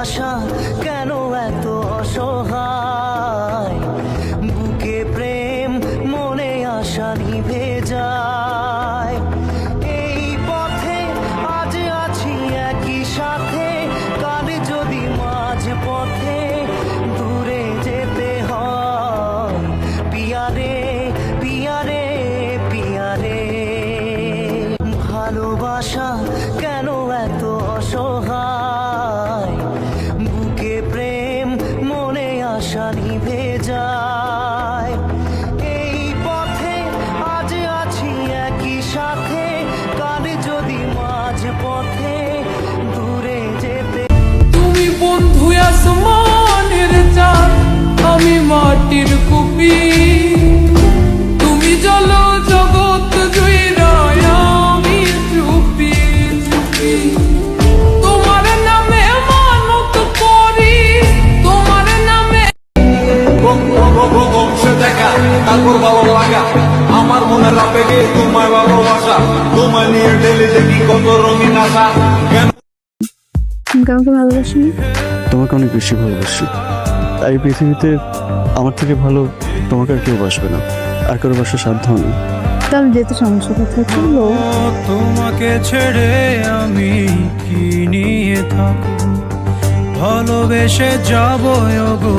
ভালোবাসা কেন এত অসহায়? বুকে প্রেম, মনে আশা নিভে যায়। এই পথে আজ আছি একই সাথে, কাল যদি মাঝ পথে দূরে যেতে হয়। পিয়ারে পিয়ারে পিয়ারে। ভালোবাসা নিভে আমার মনে রাখবে তোমায় ভালোবাসা তোমায় নিয়ে ডেলি দেখি কত রঙিন আশা। তুমি কাউকে ভালোবাসি তোমাকে অনেক বেশি ভালোবাসি। এই পৃথিবীতে আমার থেকে ভালো তোমাকে আর কেউ বাসবে না। আর কারও বাসার সাধ্য নেই। তাহলে যেতে সমস্যা কোথায় চলো তোমাকে ছেড়ে আমি কি নিয়ে থাকব? ভালোবেসে যাব গো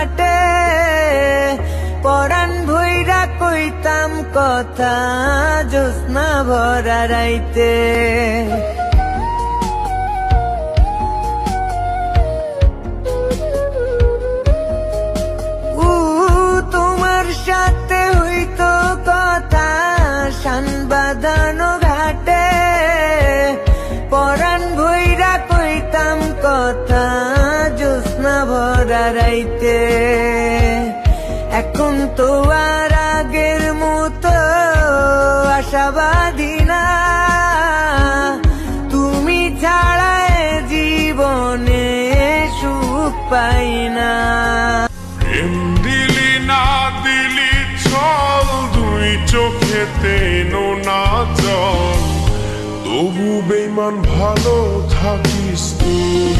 ঘাটে পরাণ ভৈরা কইতাম কথা জোৎস্না ভরা রাইতে। সাথে হইতো কথা ঘাটে। পরাণ ভরা রাইতে এখন তো আর আগের মতো আশাবাদী না। তুমি ছাড়া এ জীবনে সুখ পাই না। দিলি না দিলি ছল দুই চোখেতে নোনা জল। তবু বেমান ভালো থাকিস তুই।